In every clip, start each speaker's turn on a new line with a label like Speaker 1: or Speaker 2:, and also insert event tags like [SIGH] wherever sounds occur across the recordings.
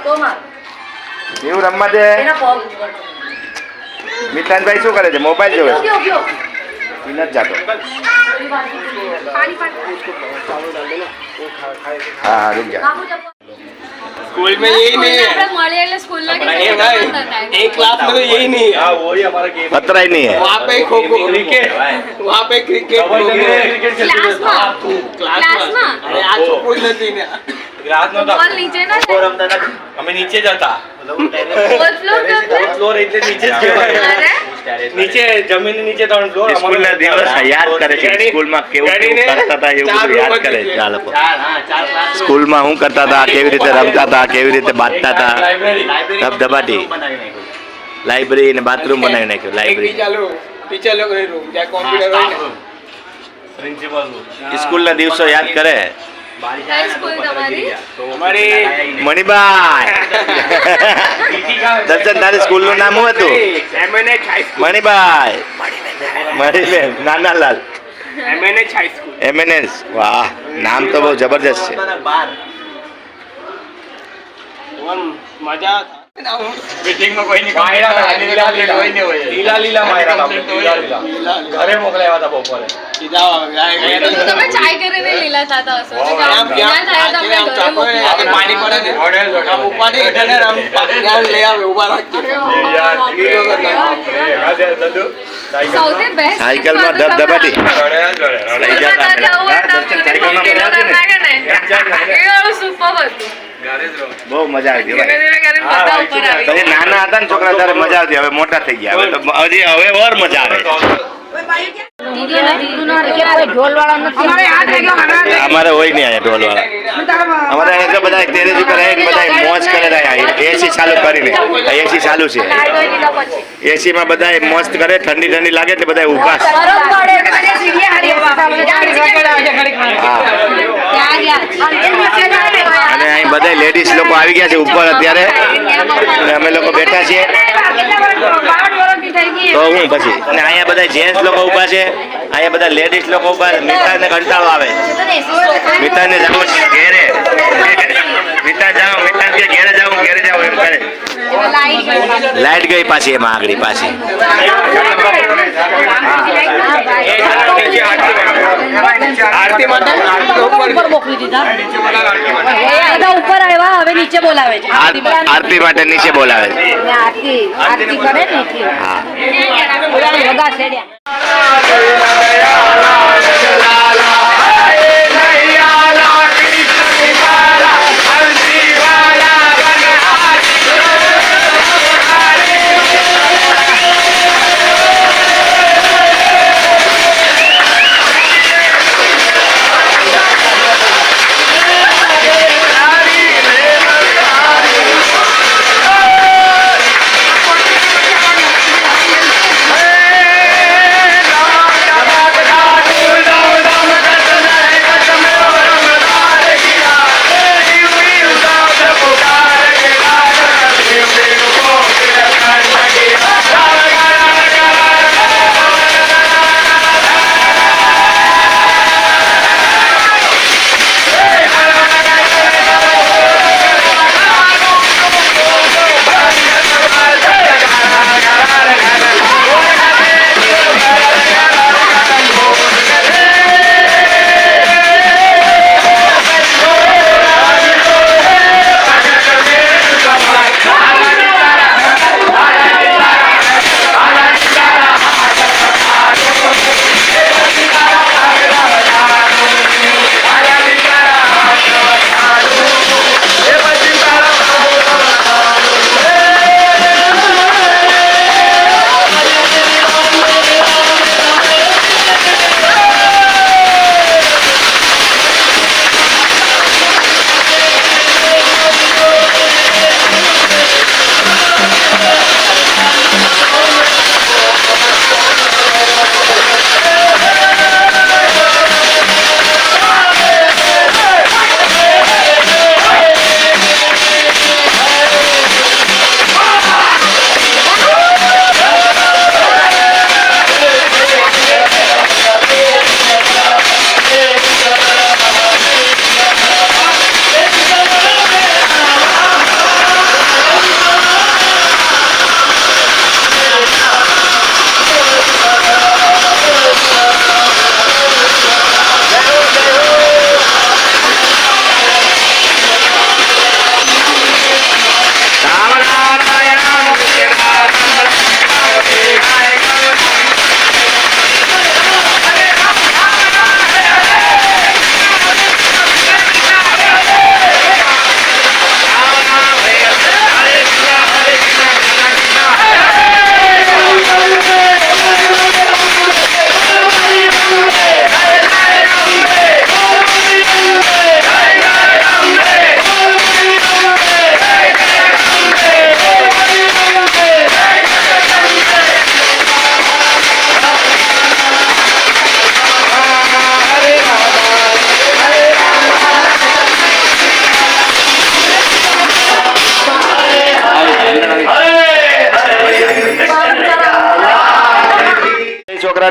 Speaker 1: તો માર
Speaker 2: એવું રમવા દે
Speaker 1: એના પગ
Speaker 2: મિતાનભાઈ શું કરે છે મોબાઈલ જોવે
Speaker 1: ગયો
Speaker 2: છે
Speaker 1: ગયો
Speaker 2: ઈ નથી જાતો
Speaker 1: પાણી પાણી
Speaker 2: હા હા રૂક જા
Speaker 1: બાબુ ચપ્પલ
Speaker 3: स्कूल में यही नहीं है
Speaker 4: આપણે મળીએ એટલે સ્કૂલના
Speaker 3: अपना
Speaker 4: કેટલા
Speaker 3: ये
Speaker 4: બધા
Speaker 3: भाई
Speaker 4: હતા
Speaker 3: एक क्लास में तो यही नहीं है
Speaker 5: हाँ वही हमारा गेम
Speaker 2: પતરાય નહીં હે
Speaker 3: वहाँ पे खो खो क्रिकेट वहाँ पे क्रिकेट
Speaker 5: क्रिकेट
Speaker 4: ક્લાસમાં
Speaker 3: क्लास
Speaker 4: ક્લાસમાં?
Speaker 3: अरे आज तो कोई नहीं है
Speaker 4: નીચે
Speaker 5: જ હતા. ફ્લોર
Speaker 2: કેવી રીતે બાંધતા હતા? ધબધબાટી લાઇબ્રેરી ને બાથરૂમ બનાવી નાખ્યું. લાઇબ્રેરી
Speaker 5: સ્કૂલ
Speaker 2: ના. દિવસો યાદ કરે. નામ વાહ. નામ તો બહુ જબરજસ્ત છે.
Speaker 5: લીલા. લીલા લીલા. ઘરે મોકલાયા હતા બપોરે.
Speaker 4: તમે ચાય કરીને લીલા થતા હશો. લીલા થયા તમને ઘરે મોકલી
Speaker 3: પાણી પડે ને. ઉપાડી હેઠળ આમ જ્ઞાન લઈ આવે ઊભા રાખજો.
Speaker 4: સૌથી બેસ્ટ
Speaker 2: સાયકલમાં ધબધબાટી બહુ મજા આવતી પછી નાના હતા ને છોકરા ત્યારે મજા આવતી. હવે મોટા થઈ ગયા. હવે તો હજી હવે ઓર મજા આવે. અમારે હોય નહીં અહીંયા ઢોલ વાળા અમારે અહીંયા બધા કરે આવીને બધા મોજ કરે રહ્યા એસી ચાલુ કરીને એસી ચાલુ છે. એસી માં બધા મસ્ત કરે ઠંડી ઠંડી લાગે એટલે બધા ઊભા હા. અને અહીં બધા લેડીઝ લોકો આવી ગયા છે ઉપર અત્યારે. અને અમે લોકો બેઠા છીએ. તો હું પછી. અને અહીંયા બધા જેન્ટ્સ લોકો ઊભા છે. અહીંયા બધા લેડીઝ લોકો ઊભા મિતાને કંટાળો આવે. મિતાને છે ઘેરે. મિતા જાઓ મિતાને ઘેરે ઘેરે જાઉં એમ કરે. લાઈટ ગઈ પાછી એમાં આગળ પાછી.
Speaker 3: આરતી માટે
Speaker 1: ઉપર મોકલી દીધા. બધા ઉપર આવ્યા હવે નીચે બોલાવે છે.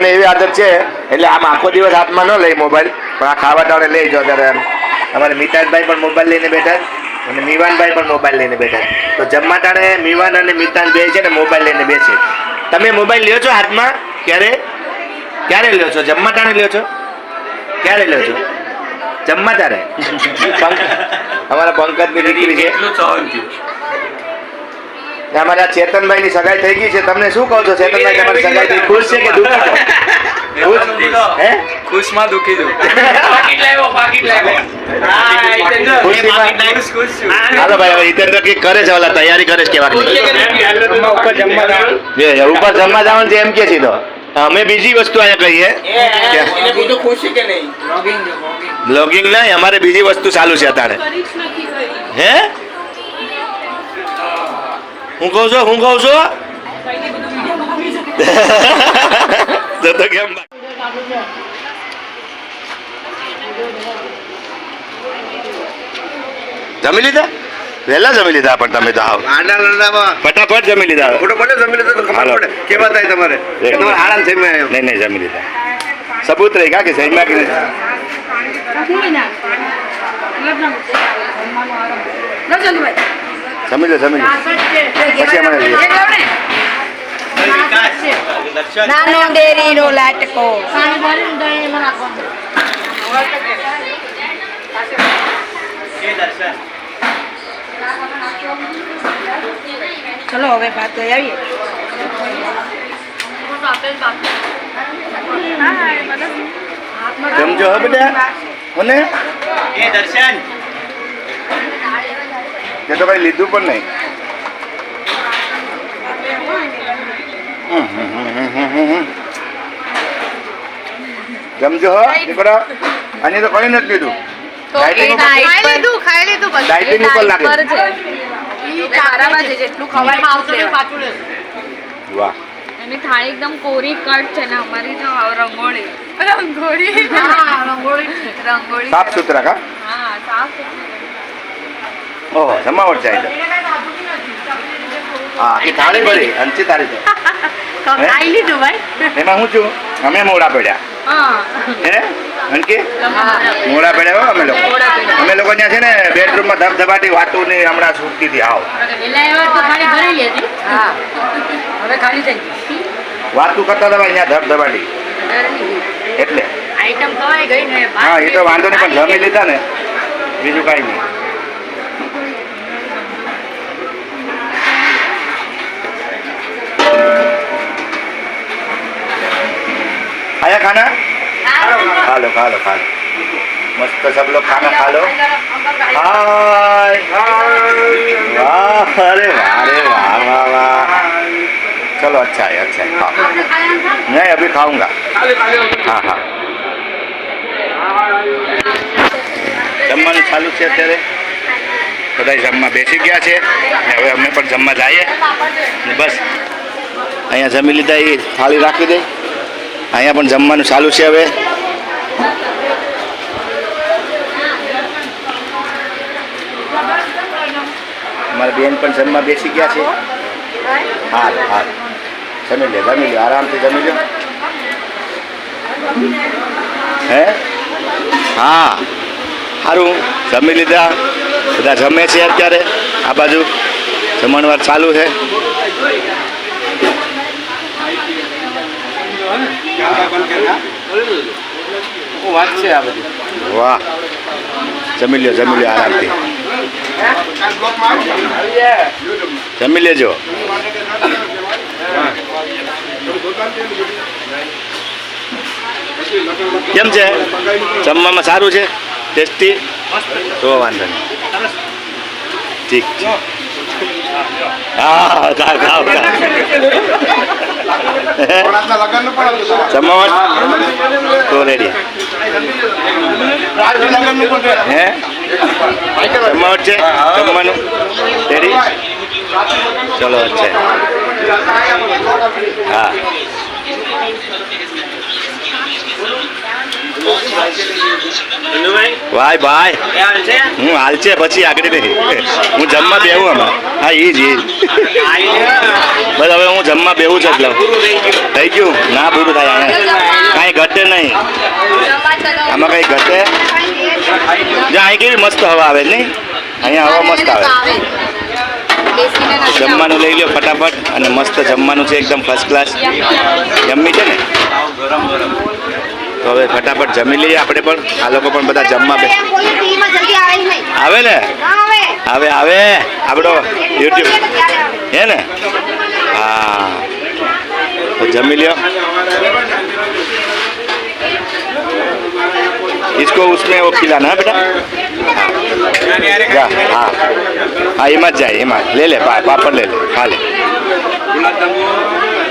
Speaker 1: બધા વગા છેડ્યા
Speaker 2: છોકરાને એવી આદત છે એટલે આમ આખો દિવસ હાથમાં ન લઈ મોબાઈલ પણ આ ખાવા ટાણે લઈ જાઓ ત્યારે એમ. અમારે મિતાજભાઈ પણ મોબાઈલ લઈને બેઠા અને મીવાનભાઈ પણ મોબાઈલ લઈને બેઠા તો જમવા ટાણે મીવાન અને મિતાન બે છે ને મોબાઈલ લઈને બેસે તમે મોબાઈલ લ્યો છો હાથમાં? ક્યારે? ક્યારે લ્યો છો? જમવા ટાણે લ્યો છો? ક્યારે લ્યો છો? જમવા તારે? [LAUGHS] અમારા પંકજની દીકરી છે
Speaker 5: એટલું સહન થયું
Speaker 2: ને અમારા ચેતનભાઈ ની સગાઈ થઈ ગઈ છે. તમને શું કહો છો? ચેતનભાઈ તમારી સગાઈ થઈ ખુશ છે કે દુઃખી છો? ખુશ?
Speaker 5: પાકીટ લાવ્યો પાકીટ લાવ્યો.
Speaker 2: હાલો ભાઈ હવે કરે છે ઓલા તૈયારી કરે છે કેવા
Speaker 5: ઉપર જમવા
Speaker 2: જે ઉપર જમવા જવાનું છે એમ કે છે તો. અમે બીજી વસ્તુ અહીંયા કહીએ.
Speaker 3: એને બીજું ખુશી કે નહીં?
Speaker 2: બ્લોગિંગ નહીં અમારે બીજી વસ્તુ ચાલુ છે અત્યારે. હે? હું કહું છું હું કહું છું? [LAUGHS] કેમ જમી લીધા? વહેલા જમી લીધા પણ તમે તો આવો.
Speaker 6: આડા લડામાં
Speaker 2: ફટાફટ જમી લીધા.
Speaker 6: ફોટો પડે જમી લીધો તો ખબર. પડે. કેવા થાય તમારે? તમારે આરામ થઈ મેં
Speaker 2: નહીં નહીં જમી લીધા. સબૂત રહી કા કે સહીમાં કે નહીં? જમી લો જમી લો પછી અમે લઈએ.
Speaker 1: નાનો ડેરીનો લાટકો ચલો હવે ભાત લઈ આવીએ
Speaker 2: જમજો હો બેટા મને
Speaker 3: એ દર્શન
Speaker 2: તે તો કઈ લીધું પણ નહીં. સમજો હો દીકરા અને તો કઈ નથી લીધું. ઉપર- લાગે.
Speaker 4: જેટલું
Speaker 2: વાહ.
Speaker 4: એની થાળી એકદમ કોરી કટ છે ને અમારી તો રંગોળી. રંગોળી? રંગોળી રંગોળી
Speaker 2: સાફ સુથરા કા?
Speaker 4: હા સાફ સુથરી.
Speaker 2: ઓહો જમાવટ જાય છે. હા એ થાળી ભરી અંચી તારી છે.
Speaker 4: ખાઈ લીધું ભાઈ.
Speaker 2: એમાં હું છું? અમે મોડા પડ્યા.
Speaker 4: હા.
Speaker 2: હે? અંકી મોડા પડ્યા હો અમે લોકો. અમે લોકો ત્યાં છે ને બેડરૂમમાં ધબધબાટી વાતું ને હમણાં છૂટતી હતી આવ
Speaker 1: હા. હવે ખાલી થઈ ગઈ.
Speaker 2: વાતું કરતા હતા અહીંયા ધબધબાટી. એટલે.
Speaker 1: આઈટમ ખવાઈ ગઈ ને
Speaker 2: હા એ તો વાંધો નહીં પણ જમી લીધા ને. બીજું કાંઈ નહીં. आया खाना खा लो खा लो खा लो मस्त सब लोग खाना खा लो हाय वाह अरे वाह अरे वाह वाह वाह चलो अच्छा है अच्छा है खाओ मैं अभी खाऊंगा हाँ हाँ જમવાનું ચાલુ છે અત્યારે બધા જમવા બેસી ગયા છે. હવે અમે પણ જમવા જઈએ. બસ. અહીંયા જમી લીધા, એ થાળી રાખી દે. અહીંયા પણ જમવાનું ચાલુ છે હવે. અમારા બેન પણ જમવા બેસી ગયા છે. હા હા જમી લે જમી લે, આરામથી જમી લો. હે? હા. સારું જમી લીધા. બધા જમે છે અત્યારે. આ બાજુ જમણવાર ચાલુ છે. વાહ. જમી લ્યો જમી લ્યો આરામથી. જમી લેજો. કેમ છે? જમવામાં સારું છે? ટેસ્ટી? તો વાંધો નહીં. ઠીક છે હા ખાવ ખાવ ખાવ જમવામાં તો રેડી હે જમવાનું છે જમવાનું રેડી ચલો અચ્છા હા ભાઈ ભાઈ. હું હાલ છે પછી આગળ નહીં. હું જમવા બેહું અમે હા એ જ એ બસ હવે હું જમવા બેહું છું એટલે. થઈ ગયું. ના પૂરું થાય અહીંયા કાંઈ ઘટે નહીં. આમાં કંઈ ઘટે? જ્યાં અહીં કેવી મસ્ત હવા આવે નહીં? અહીંયા હવા મસ્ત આવે. જમવાનું લઈ લો ફટાફટ અને મસ્ત જમવાનું છે એકદમ ફર્સ્ટ ક્લાસ જમી છે ને? તો હવે ફટાફટ જમી લઈએ આપણે પણ આ લોકો પણ બધા જમવા બે આવે ને આવે આવે આપણો યુટ્યુબ હે ને હા તો જમી લ્યો इसको उसमें वो खिलाना है बेटा જા હા હા એમાં જ જાય એમાં લે લે પા- પાપડ લે લે હા લે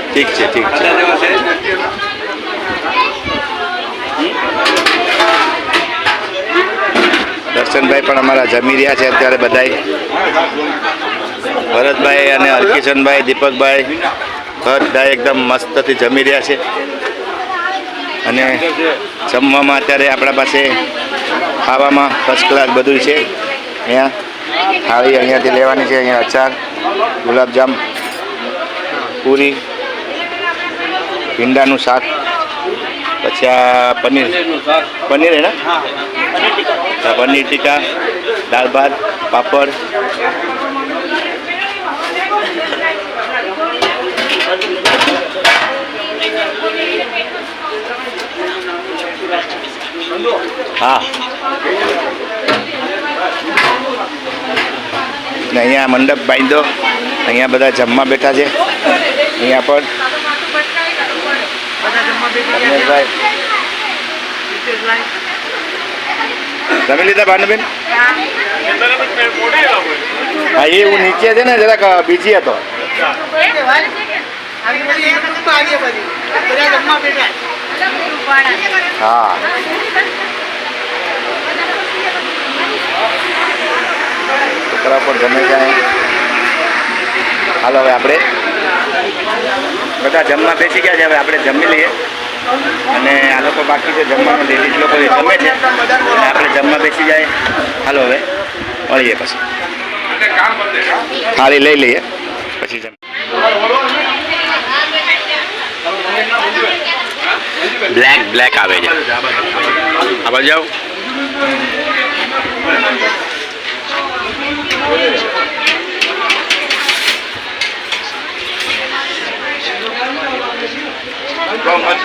Speaker 2: ઠીક છે ઠીક દર્શનભાઈ પણ અમારા જમી રહ્યા છે અત્યારે બધાય. ભરતભાઈ અને હરકિશનભાઈ, દીપકભાઈ બધા એકદમ મસ્તથી જમી રહ્યા છે. અને જમવામાં અત્યારે આપણા પાસે ખાવામાં ફર્સ્ટ ક્લાસ બધું છે. અહીંયા થાળી અહીંયાથી લેવાની છે, અહીંયા અચાર, ગુલાબજામ, પૂરી, ભીંડાનું શાક. પછી આ પનીર. પનીર હે ને હા પનીર ટીકા દાળ ભાત પાપડ. હા. ને અહીંયા મંડપ બાંધ્યો અહીંયા બધા જમવા બેઠા છે. અહીંયા પણ. જમી લીધા ભાનુબેન હા, એ હું નીચે છે ને, જરાક બીજી હતો. હા. છોકરા પણ જમે જાય હાલો, હવે આપણે બધા જમવા બેસી ગયા છે, હવે આપણે જમી લઈએ. અને આ લોકો બાકી છે, જમવાનું લેડીઝ લોકો એ જમે છે, અને આપણે જમવા બેસી જાય. હાલો હવે, મળીએ પછી. થાળી લઈ લઈએ, પછી જમ બ્લેક બ્લેક આવે છે. આ બાજુ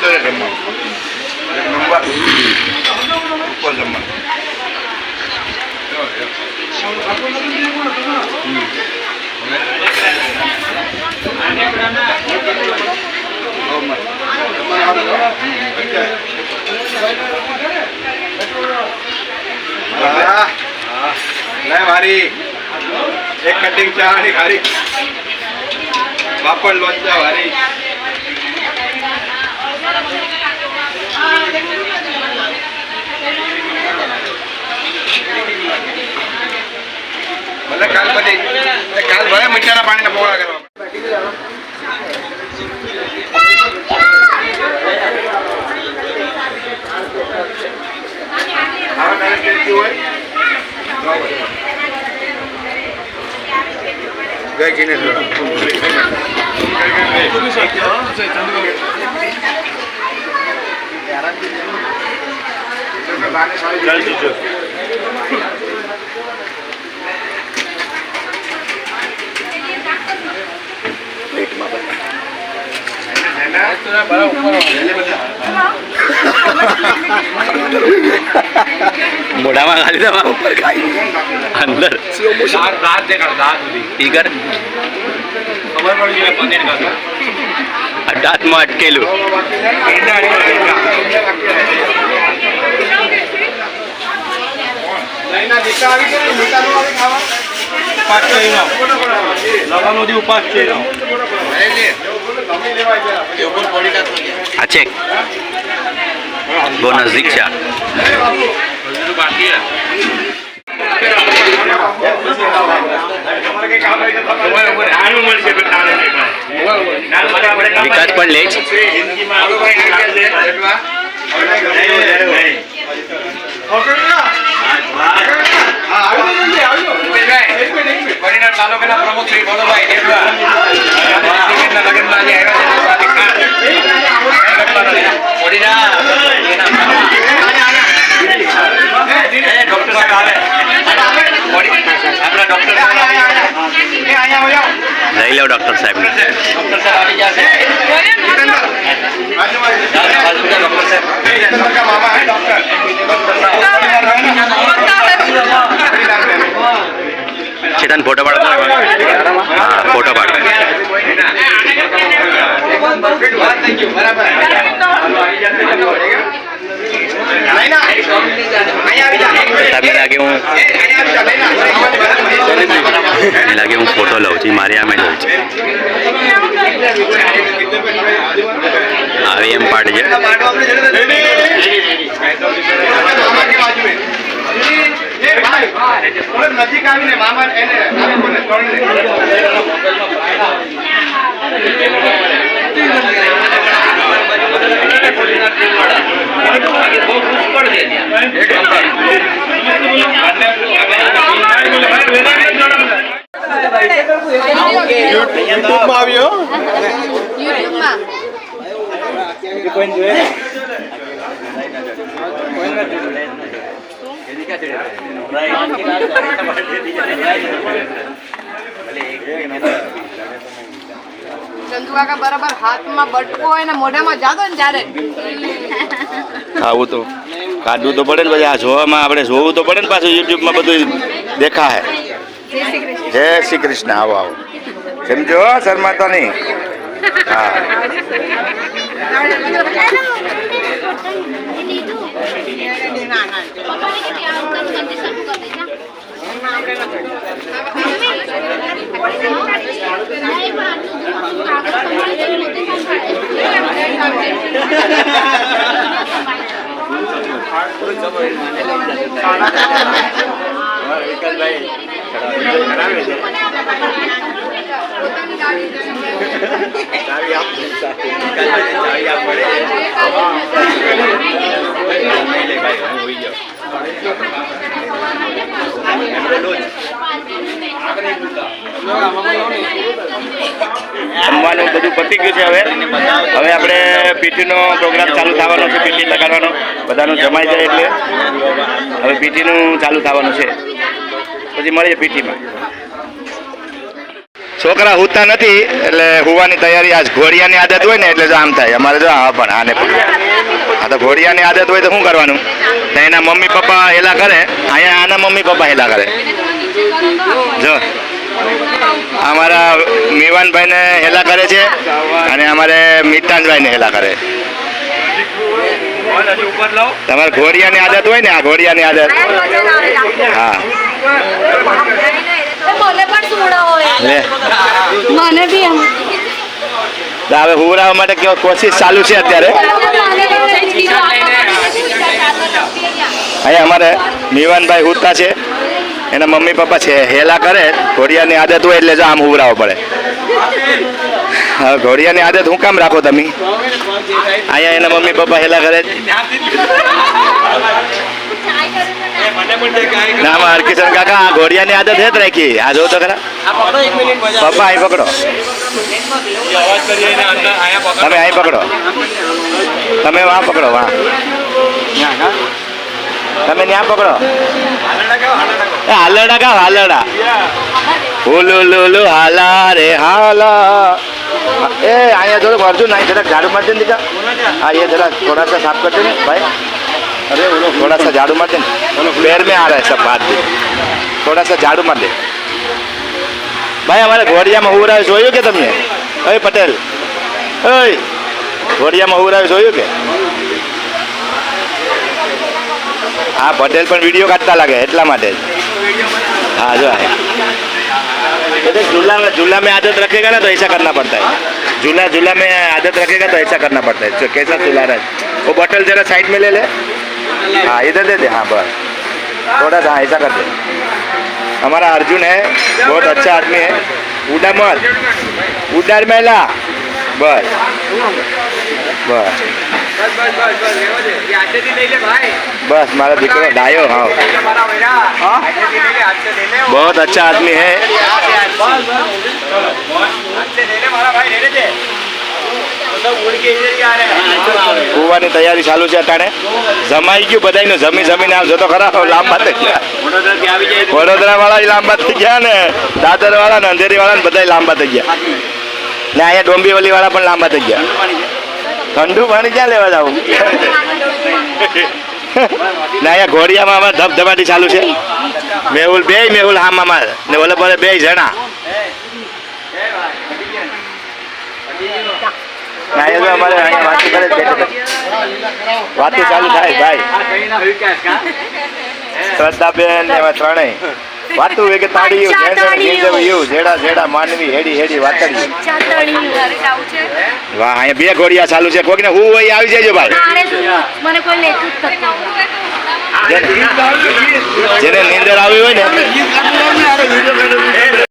Speaker 2: બહુ મસ્ત છે જમવાનું નંબર ઉપર
Speaker 5: લે મારી. એક કટિંગ ચા ખારી. પાપડ લોચા, વારી. ભલે કાલ પછી કાલ ભલે મીઠાના પાણીના પોળા કરવા ગઈ જીને
Speaker 2: મોઢામાં ખાલી દવા ઉપર અંદર
Speaker 5: દાંત દાંત દેખાડ દાંત સુધી
Speaker 2: ઈ કર
Speaker 5: ખબર પડી પનીર ખાધું
Speaker 2: દાંતમાં અટકેલું
Speaker 5: ઈંડા ઈંડા લઈના દીકા આવી ગયા ને મીઠા નો આવી ખાવા ઉપાસ છે એનો લગન સુધી ઉપાસ છે એનો તમે લેવા ગયા ઉપર પડી કાઢ
Speaker 2: આ ચેક બહુ નજીક છે વિકાસ પણ લે છે.
Speaker 3: પરિણામ તાલુકાના પ્રમુખ શ્રી ભોલુભાઈ દેવડા લગ્નમાં આજે આવ્યા છે આપણા ડોક્ટર
Speaker 2: લઈ લો ડોક્ટર
Speaker 3: સાહેબ
Speaker 2: ચેતન ફોટો પાડો હા, ફોટો પાડો
Speaker 5: લઈને આવ. અહીંયા આવી જા.
Speaker 2: તમે લાગે હું
Speaker 5: એ, અહીંયા આવી જા, લઈને આવ.
Speaker 2: એ લાગે હું ફોટો લઉં છું મારી આમે લઉં છું આવી એમ પાડે છે
Speaker 5: યુટ્યુબમાં આવ્યો.
Speaker 4: યુટ્યુબમાં ચંદુ કાકા બરાબર હાથમાં બટકો હોય ને મોઢામાં જાતો ને ત્યારે.
Speaker 2: ખાવું તો કાઢવું તો પડે ને પછી આ જોવામાં આપણે જોવું તો પડે ને પાછું યુટ્યુબમાં બધું દેખાય. જય શ્રી કૃષ્ણ. આવો આવો. સમજો શરમાતા નહીં હા. જમવાનું બધું પતી ગયું છે હવે. હવે આપણે પીટીનો પ્રોગ્રામ ચાલુ થવાનો છે પીટી લગાડવાનો. બધાનું જમાઈ જાય એટલે. હવે પીટીનું ચાલુ થવાનું છે. પછી મળીએ પીટીમાં. છોકરા હુતા નથી, એટલે હુવાની તૈયારી આજ ઘોડિયાની આદત હોય ને એટલે જો આમ થાય. અમારે જો આ પણ આને પણ. આ તો ઘોડિયાની આદત હોય તો શું કરવાનું? તો એના મમ્મી પપ્પા હેલા કરે. અહીંયા આના મમ્મી પપ્પા હેલા કરે. જો. અમારા મીવાનભાઈને હેલા કરે છે અને અમારે મિતાનભાઈને હેલા કરે. તમારે ઘોડિયાની આદત હોય ને આ ઘોડિયાની આદત. હા. હવે હુવરાવા માટે કેવો કોશિશ ચાલુ છે અત્યારે? અહીંયા અમારે મીવાનભાઈ હુતા છે. એના મમ્મી પપ્પા છે. હેલા કરે ઘોડિયાની આદત હોય એટલે જો આમ હુવરાવો પડે. ઘોડિયાની આદત હું કામ રાખો તમે? અહીંયા એના મમ્મી પપ્પા હેલા કરે ના, આમાં હરકિશન કાકા, આ ઘોડિયાની આદત હે જ રાખી. આ જો તો ખરા. પપ્પા, અહીં પકડો. તમે અહીં પકડો. તમે વાં પકડો વાં તમે ત્યાં પકડો. હાલડા કા હાલડા હુલુ લુલુ હાલા રે હાલા. એ અહીંયા થોડુંક અર્જુન અહીં જરાક ઝાડુ મારજે ને દીકા હા ये जरा थोड़ा सा साफ करते हैं भाई अरे वो लोग थोड़ा सा झाड़ू मार दे ना पैर में आ रहा है सब बात भी थोड़ा सा झाड़ू मार दे ભાઈ અમારે ઘોડિયામાં હુવરાવે જોયું કે તમને અય પટેલ અય ઘોડિયામાં હુવરાવે જોયું કે હા પટેલ પણ વિડીયો કાઢતા લાગે એટલા માટે જ हाँ झूला में झूला में आदत रखेगा ना तो ऐसा करना पड़ता है। झूला झूला में आदत रखेगा तो ऐसा करना पड़ता है। कैसा झूला रहा? है वो बॉटल जरा साइड में ले ले। हाँ इधर दे दे। हाँ बस। थोड़ा सा हाँ, ऐसा कर दे। हमारा अर्जुन है बहुत अच्छा आदमी है। उड़ा मत उडर मेला। बस। बस।
Speaker 5: બસ બસ બસ બસ લેવા દે એ હાથેથી લઈ લે ભાઈ
Speaker 2: બસ મારો દીકરો ડાયો હા
Speaker 5: લઈ લે મારા બેટા હાથેથી લઈ લે હાથે લઈ લે
Speaker 2: बहुत अच्छा आदमी है
Speaker 5: બસ બસ હાથે લઈ લે મારા ભાઈ લઈ લેજે તો ઉડ કે ઇધર કે આ રહે
Speaker 2: કુવાની તૈયારી ચાલુ છે અટાણે જમાઈ ગયું બધાયનું જમી જમીને આમ જોતો ખરા લાંબા થઈ ગયા
Speaker 3: વડોદરાથી આવી જાય
Speaker 2: વડોદરા વાળા લાંબા થઈ ગયા ને દાદર વાળા ને અંધેરી વાળા ને બધા લાંબા થઈ ગયા ને અહીંયા ડોંબીવલી વાળા પણ લાંબા થઈ ગયા ઠંડુ પાણી ક્યાં લેવા જવું? ના અહીંયા ઘોડિયામાં અમારે ધબધબાટી ચાલુ છે. મેહુલ બે મેહુલ હામામાં ને ઓલે બોલે બે જણા. વાતો ચાલુ થાય ભાઈ. શ્રદ્ધાબેન ને એમાં ત્રણેય. વાતું કે તાળીયું જેણ જેણ જેડા જેડા માનવી હેડી હેડી વાતડ્યું.
Speaker 4: તારે
Speaker 2: વાહ અહીંયા બે ઘોડિયા ચાલુ છે કોકને હું હોય આવી જજો ભાઈ.
Speaker 1: મને કોઈ લેતું જ નથી.
Speaker 2: જેને નીંદર આવી હોય ને